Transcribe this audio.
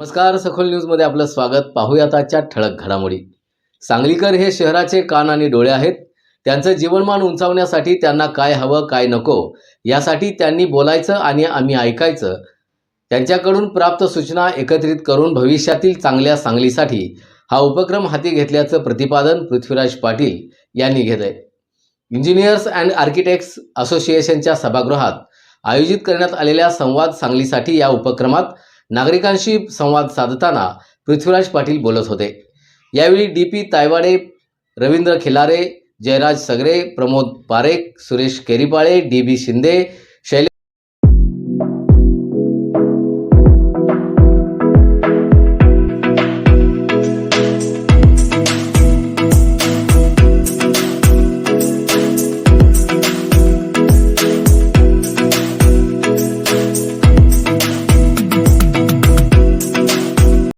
नमस्कार सखोल न्यूजमध्ये आपलं स्वागत. पाहूयात आजच्या ठळक घडामोडी. सांगलीकर हे शहराचे कान आणि डोळे आहेत. त्यांचं जीवनमान उंचावण्यासाठी त्यांना काय हवं काय नको यासाठी त्यांनी बोलायचं आणि आम्ही ऐकायचं. त्यांच्याकडून प्राप्त सूचना एकत्रित करून भविष्यातील चांगल्या सांगलीसाठी हा उपक्रम हाती घेतल्याचं प्रतिपादन पृथ्वीराज पाटील यांनी घेतलंय. इंजिनियर्स अँड आर्किटेक्ट्स असोसिएशनच्या सभागृहात आयोजित करण्यात आलेल्या संवाद सांगलीसाठी या उपक्रमात नागरिकांशी संवाद साधताना पृथ्वीराज पाटील बोलत होते. यावेळी D P Taiwade Ravindra Khilare Jayraj Sagare Pramod Parekh Suresh Keripale D B Shinde